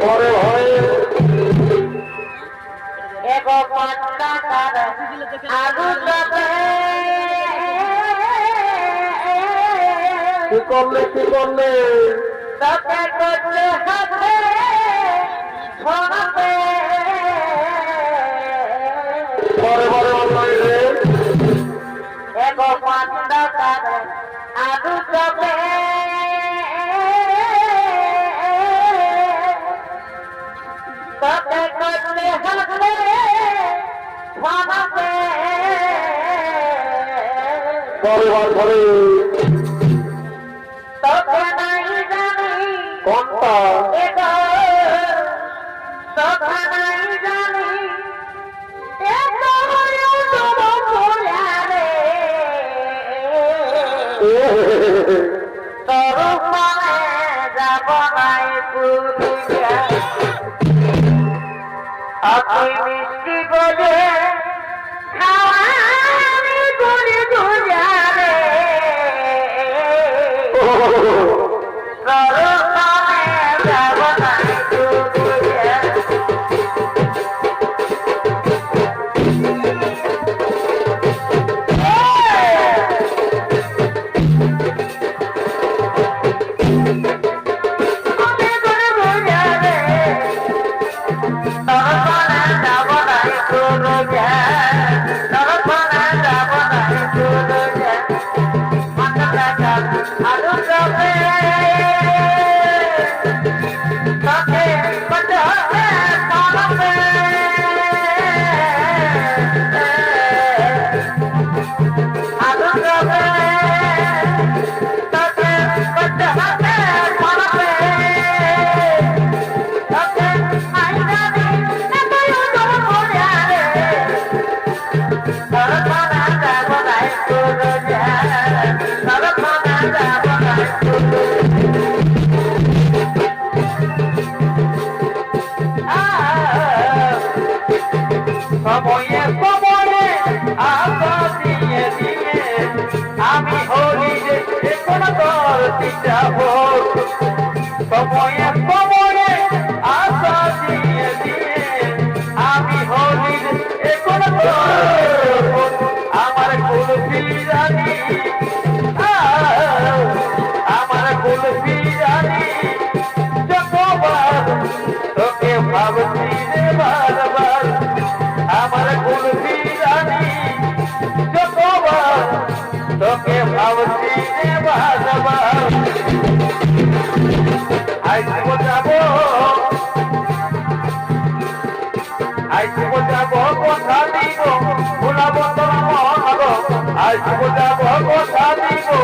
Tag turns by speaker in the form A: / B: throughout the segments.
A: বড় হয়ে
B: এগো পান্ডা তার আগু
A: কি করলে কি করলে? করলে
B: হাতে। চলবার ঘরে
A: কোনটা?
B: আপনি মিষ্টি বলে খাওয়া করে ধরে Oh! সময়ে সময়ে আশা দিয়ে দিয়ে আমি হরি যে এখন তোর পিতা সময়ে আগতা ভগবতী গো।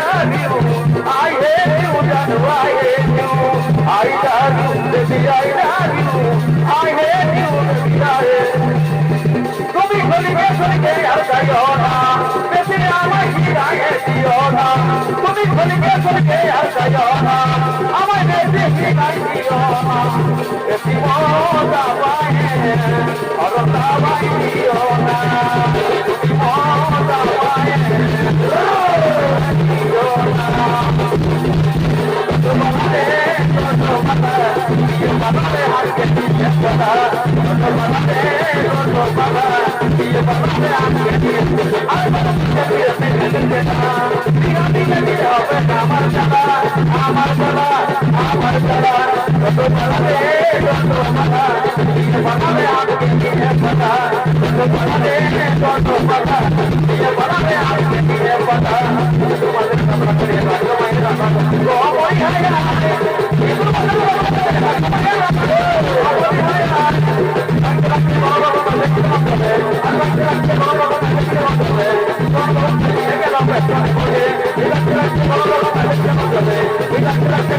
B: আই হেট ইউ জানো I hate you I love you baby I love you I hate you baby I তুমি খলিকে খলিকে আর যাইও না বেশি আমায় হিরায়ে দিও না তুমি খলিকে খলিকে আর যাইও না আমায় বেশি হিরাই দিও না বেশি মজা পায় আর দাবাই Thank you.